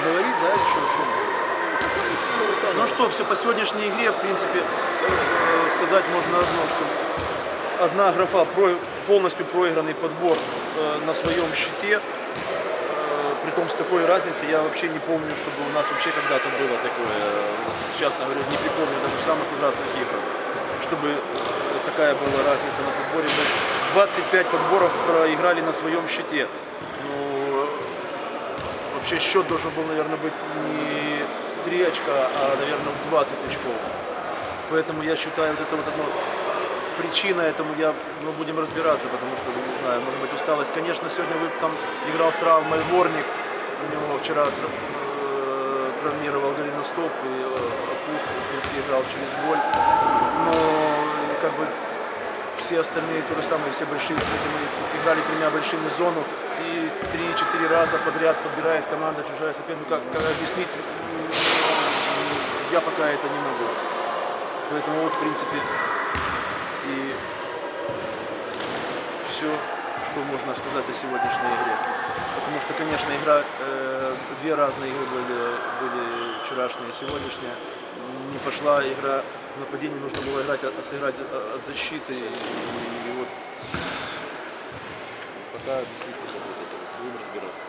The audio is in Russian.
что да, еще о чем. Ну что, все, по сегодняшней игре, в принципе, э, сказать можно одно, что одна графа, полностью проигранный подбор э, на своем счете, э, притом с такой разницей, я вообще не помню, чтобы у нас вообще когда-то было такое, честно говорю, не припомню даже в самых ужасных играх, чтобы такая была разница на подборе. Мы 25 подборов проиграли на своем счете. Ну, вообще счет должен был, наверное, быть не 3 очка, а, наверное, в 20 очков. Поэтому я считаю, вот это вот одно причина этому, я, мы будем разбираться, потому что, ну, не знаю, может быть усталость. Конечно, сегодня вы там играл с травмой Ворник, у него вчера э, травмировал голеностоп и э, опух, в принципе, играл через боль. Но как бы все остальные то же самое, все большие, мы играли тремя большими зону и 3-4 раза подряд подбирает команда чужая соперник. Ну как, как объяснить, я пока это не могу. Поэтому вот, в принципе, и все, что можно сказать о сегодняшней игре. Потому что, конечно, игра, э, две разные игры были, были вчерашняя и сегодняшняя. Не пошла игра в нападении, нужно было играть, от- отыграть от, от защиты. И, и вот пока действительно будем разбираться.